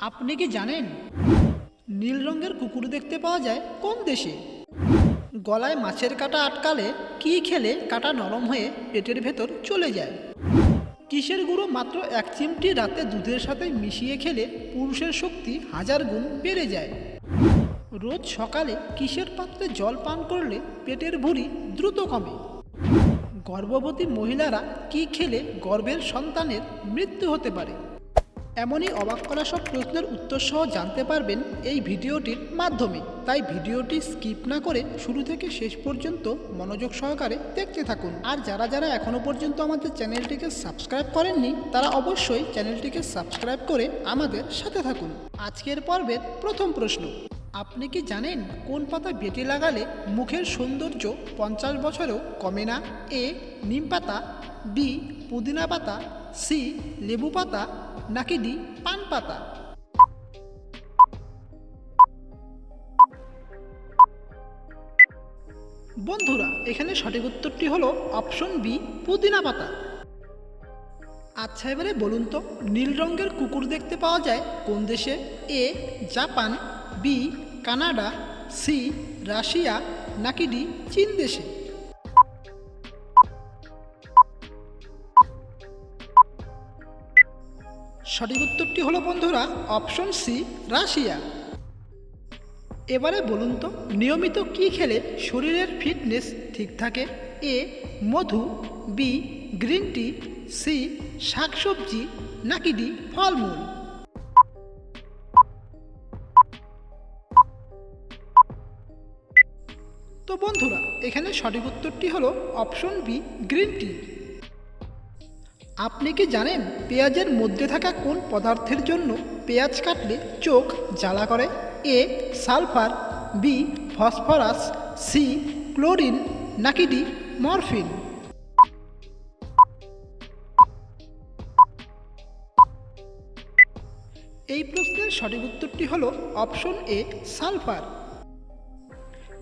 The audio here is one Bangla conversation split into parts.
আপনি কি জানেন? নীল রঙের কুকুর দেখতে পাওয়া যায় কোন দেশে? গলায় মাছের কাটা আটকালে কি খেলে কাঁটা নরম হয়ে পেটের ভেতর চলে যায়? কিসের গুঁড়ো মাত্র এক চিমটি রাতে দুধের সাথে মিশিয়ে খেলে পুরুষের শক্তি হাজার গুণ বেড়ে যায়? রোজ সকালে কিসের পাত্রে জল পান করলে পেটের ভুঁড়ি দ্রুত কমে? গর্ভবতী মহিলারা কি খেলে গর্ভের সন্তানের মৃত্যু হতে পারে? এমনই অবাক করা সব প্রশ্নের উত্তর সহ জানতে পারবেন এই ভিডিওটির মাধ্যমে। তাই ভিডিওটি স্কিপ না করে শুরু থেকে শেষ পর্যন্ত মনোযোগ সহকারে দেখতে থাকুন। আর যারা যারা এখনও পর্যন্ত আমাদের চ্যানেলটিকে সাবস্ক্রাইব করেননি, তারা অবশ্যই চ্যানেলটিকে সাবস্ক্রাইব করে আমাদের সাথে থাকুন। আজকের পর্বের প্রথম প্রশ্ন। আপনি কি জানেন কোন পাতা বেটে লাগালে মুখের সৌন্দর্য পঞ্চাশ বছরেও কমে না? এ, নিম পাতা, বি, পুদিনা পাতা, সি, লেবু পাতা নাকি ডি পান পাতা? বন্ধুরা, এখানে সঠিক উত্তরটি হলো অপশন বি, পুদিনা পাতা। আচ্ছা এবারে বলুন তো, নীল রঙের কুকুর দেখতে পাওয়া যায় কোন দেশে? A, Japan, B, Canada, C, Russia, নাকি ডি, চীন দেশে? সঠিক উত্তরটি হলো বন্ধুরা অপশন সি, রাশিয়া। এবারে বলুন তো, নিয়মিত কি খেলে শরীরের ফিটনেস ঠিক থাকে? এ, মধু, বি, গ্রিন টি, সি, শাকসবজি, নাকি ডি, ফলমূল? তো বন্ধুরা, এখানে সঠিক উত্তরটি হলো অপশন বি, গ্রিন টি। আপনি কি জানেন পেঁয়াজের মধ্যে থাকা কোন পদার্থের জন্য পেঁয়াজ কাটলে চোখ জ্বালা করে? A, sulphur, B, phosphorus, C, chlorine, নাকি ডি, মরফিন? এই প্রশ্নের সঠিক উত্তরটি হলো অপশন এ, সালফার।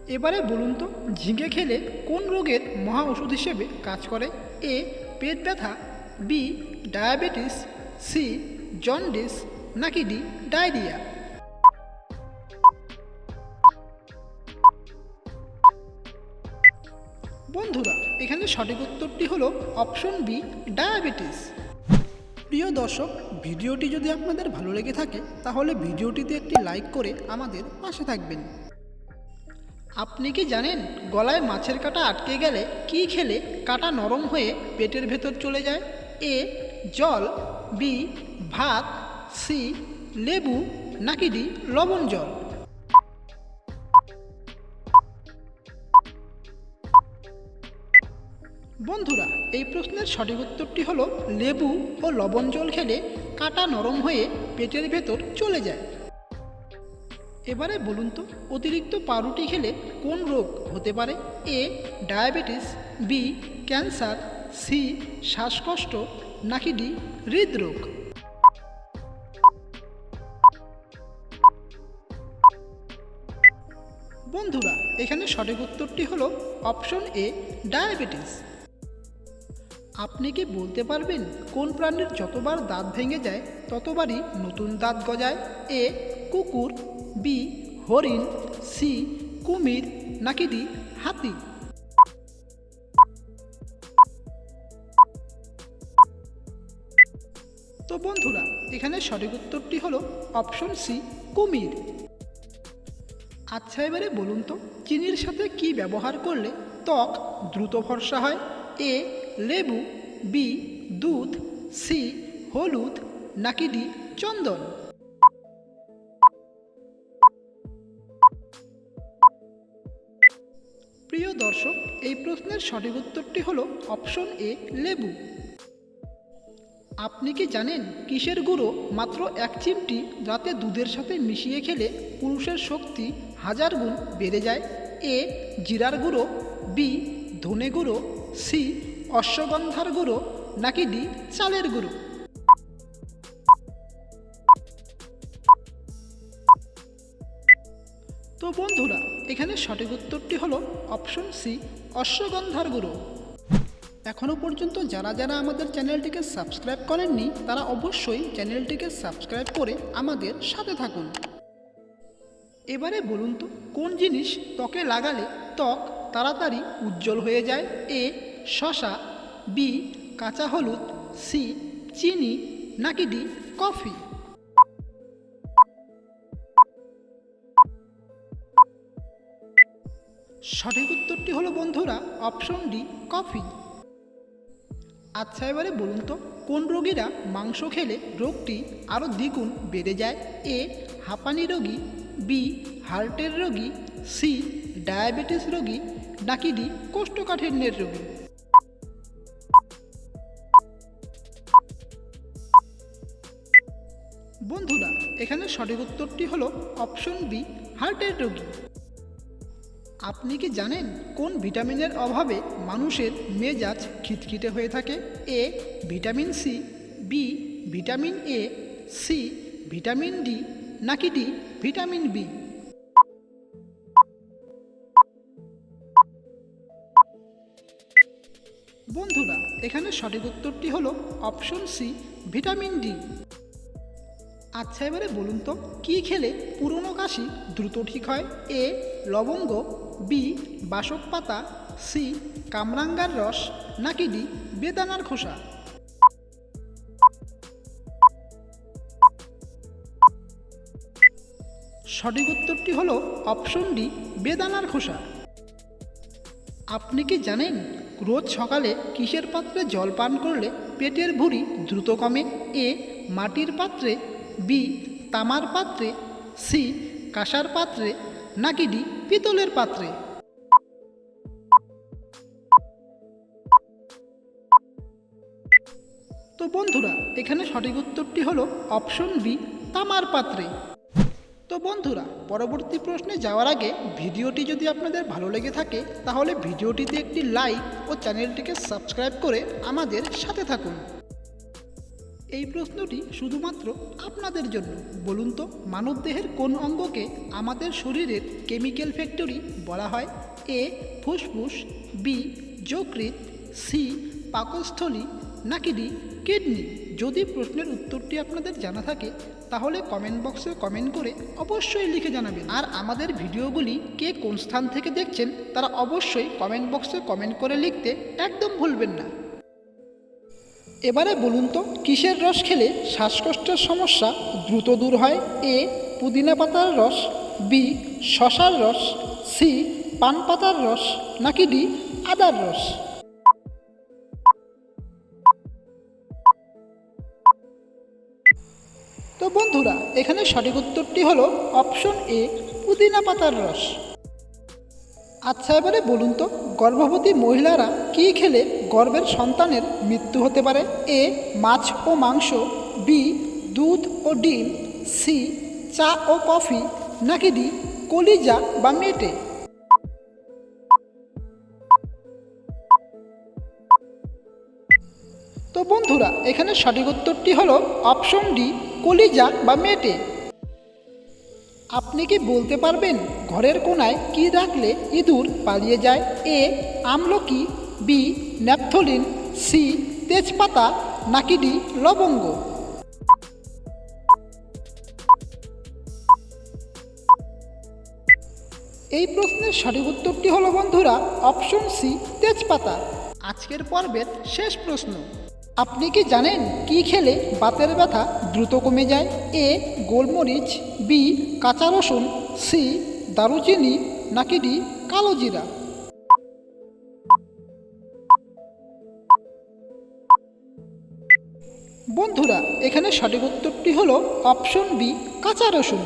এবারে বলুন তো ঝিঙে খেলে কোন রোগের মহা ওষুধ হিসেবে কাজ করে? এ, পেট ব্যথা বি ডায়াবেটিস সি জন্ডিস নাকি ডি ডায়রিয়া বন্ধুরা, এখানে সঠিক উত্তরটি হলো অপশন বি ডায়াবেটিস প্রিয় দর্শক, ভিডিওটি যদি আপনাদের ভালো লেগে থাকে, তাহলে ভিডিওটিতে একটি লাইক করে আমাদের পাশে থাকবেন। আপনি কি জানেন গলায় মাছের কাঁটা আটকে গেলে কি খেলে কাঁটা নরম হয়ে পেটের ভেতর চলে যায়? এ, জল, বি, ভাত, সি, লেবু, নাকি ডি, লবণ জল। বন্ধুরা, এই প্রশ্নের সঠিক উত্তরটি হলো লেবু ও লবণ জল খেলে কাঁটা নরম হয়ে পেটের ভেতর চলে যায়। এবারে বলুন তো, অতিরিক্ত পাউরুটি খেলে কোন রোগ হতে পারে? A, diabetes, B, cancer C, শ্বাসকষ্ট, নাকি ডি, হৃদরোগ? বন্ধুরা, এখানে সঠিক উত্তরটি হলো অপশন এ, ডায়াবেটিস। আপনি কি বলতে পারবেন কোন প্রাণীর যতবার দাঁত ভেঙে যায়, ততবারই নতুন দাঁত গজায়? এ, কুকুর, বি, হরিণ, সি, কুমির, নাকি ডি, হাতি? এখানে সঠিক উত্তরটি হলো অপশন সি, কুমির। আচ্ছা এবারে বলুন তো, চিনির সাথে কি ব্যবহার করলে ত্বক দ্রুত ভরসা হয়? এ, লেবু, বি, দুধ, সি, হলুদ, নাকি ডি, চন্দন? প্রিয় দর্শক, এই প্রশ্নের সঠিক উত্তরটি হলো অপশন এ, লেবু। আপনি কি জানেন কিসের গুঁড়ো মাত্র এক চিমটি রাতে দুধের সাথে মিশিয়ে খেলে পুরুষের শক্তি হাজার গুণ বেড়ে যায়? এ, জিরার গুঁড়ো, বি, ধনে গুঁড়ো, সি, অশ্বগন্ধার গুঁড়ো, নাকি ডি, চালের গুঁড়ো? তো বন্ধুরা, এখানে সঠিক উত্তরটি হলো অপশন সি, অশ্বগন্ধার গুঁড়ো। এখনও পর্যন্ত যারা যারা আমাদের চ্যানেলটিকে সাবস্ক্রাইব করেননি, তারা অবশ্যই চ্যানেলটিকে সাবস্ক্রাইব করে আমাদের সাথে থাকুন। এবারে বলুন তো, কোন জিনিস ত্বকে লাগালে ত্বক তাড়াতাড়ি উজ্জ্বল হয়ে যায়? এ, শশা, বি, কাঁচা হলুদ, সি, চিনি, নাকি ডি, কফি? সঠিক উত্তরটি হলো বন্ধুরা, অপশন ডি, কফি। আচ্ছা এবারে বলুন তো, কোন রোগীরা মাংস খেলে রোগটি আরও দ্বিগুণ বেড়ে যায়? এ, হাঁপানি রোগী, বি, হার্টের রোগী, সি, ডায়াবেটিস রোগী, নাকি ডি, কোষ্ঠকাঠিন্যের রোগী? বন্ধুরা, এখানে সঠিক উত্তরটি হলো অপশন বি, হার্টের রোগী। আপনি কি জানেন কোন ভিটামিনের অভাবে মানুষের মেজাজ খিটখিটে হয়ে থাকে? A, vitamin C, B, vitamin A, C, vitamin D, নাকি ডি, ভিটামিন বি? বন্ধুরা, এখানে সঠিক উত্তরটি হলো অপশন সি, ভিটামিন ডি। আচ্ছা এবারে বলুন তো, কী খেলে পুরনো কাশি দ্রুত ঠিক হয়? এ লবঙ্গ, বি, বাসক পাতা, সি, কামরাঙ্গার রস, নাকি ডি, বেদানার খোসা। সঠিক উত্তরটি হল অপশন ডি, বেদানার খোসা। আপনি কি জানেন রোজ সকালে কিসের পাত্রে জল পান করলে পেটের ভুঁড়ি দ্রুত কমে? এ, মাটির পাত্রে, বি, তামার পাত্রে, সি, কাঁসার পাত্রে নাকি ডি? পিতলের পাত্রে। তো বন্ধুরা, এখানে সঠিক উত্তরটি হলো অপশন বি, তামার পাত্রে। তো বন্ধুরা, পরবর্তী প্রশ্নে যাওয়ার আগে ভিডিওটি যদি আপনাদের ভালো লেগে থাকে, তাহলে ভিডিওটিতে একটি লাইক ও চ্যানেলটিকে সাবস্ক্রাইব করে আমাদের সাথে থাকুন। এই প্রশ্নটি শুধুমাত্র আপনাদের জন্য। বলুন তো, মানবদেহের কোন অঙ্গকে আমাদের শরীরের কেমিক্যাল ফ্যাক্টরি বলা হয়? এ, ফুসফুস, বি, যকৃৎ, সি, পাকস্থলী, নাকি ডি, কিডনি? যদি প্রশ্নের উত্তরটি আপনাদের জানা থাকে, তাহলে কমেন্ট বক্সে কমেন্ট করে অবশ্যই লিখে জানাবেন। আর আমাদের ভিডিওগুলি কে কোন স্থান থেকে দেখছেন, তারা অবশ্যই কমেন্ট বক্সে কমেন্ট করে লিখতে একদম ভুলবেন না। এবারে বলুন তো, কিসের রস খেলে শ্বাসকষ্টের সমস্যা দ্রুত দূর হয়? এ, পুদিনা পাতার রস, বি, শশার রস, সি, পান পাতার রস, নাকি ডি, আদার রস? তো বন্ধুরা, এখানে সঠিক উত্তরটি হলো অপশন এ, পুদিনা পাতার রস। আচ্ছা এবারে বলুন তো, গর্ভবতী মহিলারা কী খেলে গর্ভের সন্তানের মৃত্যু হতে পারে। এ, মাছ ও মাংস, বি, দুধ ও ডিম, সি, চা ও কফি, নাকি ডি, কলিজা বা মেটে। তো বন্ধুরা, এখানে সঠিক উত্তরটি হলো অপশন ডি, কলিজা বা মেটে। আপনি কি বলতে পারবেন ঘরের কোনায় কি রাখলে ইঁদুর পালিয়ে যায়? এ, আমলকি বি ন্যাপথলিন সি, তেজপাতা, নাকি ডি, লবঙ্গ। এই প্রশ্নের সঠিক উত্তরটি হলো, বন্ধুরা, অপশন সি, তেজপাতা। আজকের পর্বের শেষ প্রশ্ন। আপনি কি জানেন কি খেলে বাতের ব্যথা দ্রুত কমে যায়? এ, গোলমরিচ, বি, কাঁচা রসুন, সি, দারুচিনি, নাকি ডি, কালো জিরা? বন্ধুরা এখানে সঠিক উত্তরটি হলো অপশন বি কাঁচা রসুন।